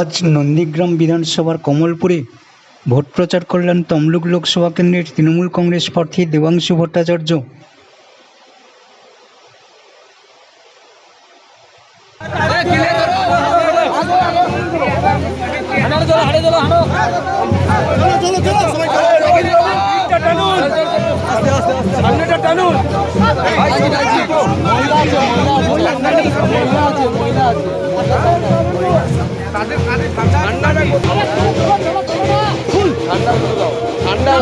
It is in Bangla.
আজ নন্দীগ্রাম বিধানসভার কমলপুরে ভোট প্রচার করলেন তমলুক লোকসভা কেন্দ্রের তৃণমূল কংগ্রেস প্রার্থী দেবাংশু ভট্টাচার্য। তাদের কানে ঠান্ডা ঠান্ডা